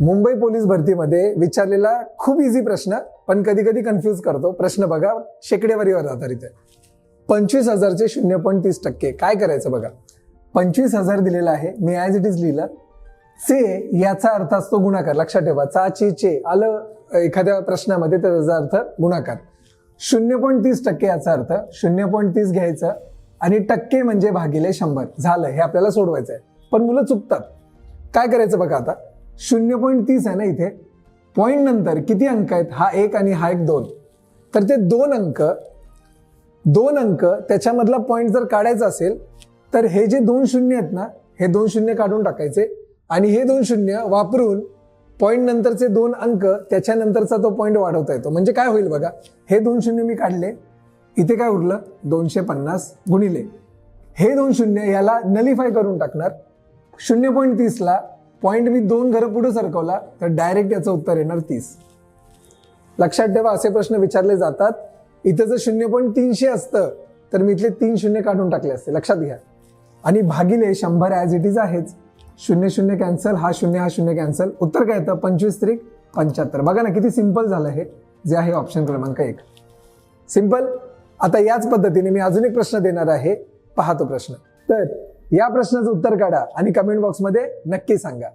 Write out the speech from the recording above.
Mumbai police भरतीमध्ये विचारलेला खूप इझी प्रश्न पण कधी कधी कन्फ्यूज करतो. प्रश्न बघा शेकडेवारीवर आधारित आहे. पंचवीस हजारचे शून्य पॉईंट तीस टक्के. काय करायचं बघा? पंचवीस हजार दिलेला आहे मी ॲज इट इज लिहिलं. चे याचा अर्थ असतो गुणाकार. लक्षात ठेवा चा चे चे. आलं एखाद्या प्रश्नामध्ये तर त्याचा अर्थ गुणाकार. शून्य पॉईंट तीस टक्के याचा अर्थ शून्य पॉईंट तीस घ्यायचं आणि टक्के म्हणजे भागिले शंभर. झालं हे आपल्याला सोडवायचं आहे पण मुलं चुकतात. काय करायचं बघा आता? शून्य पॉईंट तीस आहे ना इथे? पॉईंट नंतर किती अंक आहेत? हा एक आणि हा एक दोन. तर ते दोन अंक दोन अंक त्याच्यामधला पॉईंट जर काढायचा असेल तर हे जे दोन शून्य आहेत ना हे दोन शून्य काढून टाकायचे. आणि हे दोन शून्य वापरून पॉईंट नंतरचे दोन अंक त्याच्यानंतरचा तो पॉईंट वाढवता येतो. म्हणजे काय होईल बघा? हे दोन शून्य मी काढले. इथे काय उरलं? दोनशे पन्नास गुणिले. हे दोन शून्य याला नलिफाय करून टाकणार. शून्य पॉईंट तीसला पॉईंट मी दोन घरं पुढे सरकवला तर डायरेक्ट याचं उत्तर येणार तीस. लक्षात ठेवा असे प्रश्न विचारले जातात. इथं जर शून्य पॉईंट तीनशे असतं तर मी इथले तीन शून्य काढून टाकले असते. लक्षात घ्या. आणि भागिले शंभर ॲज इट इज आहेच. शून्य शून्य कॅन्सल हा शून्य हा शून्य कॅन्सल उत्तर काय येतं? पंचवीस त्रिक पंच्याहत्तर. बघा ना किती सिंपल झालं हे. जे आहे ऑप्शन क्रमांक एक. सिंपल आता याच पद्धतीने मी अजून एक प्रश्न देणार आहे. पाहतो प्रश्न. तर या प्रश्नाचं उत्तर काढा आणि कमेंट बॉक्समध्ये नक्की सांगा.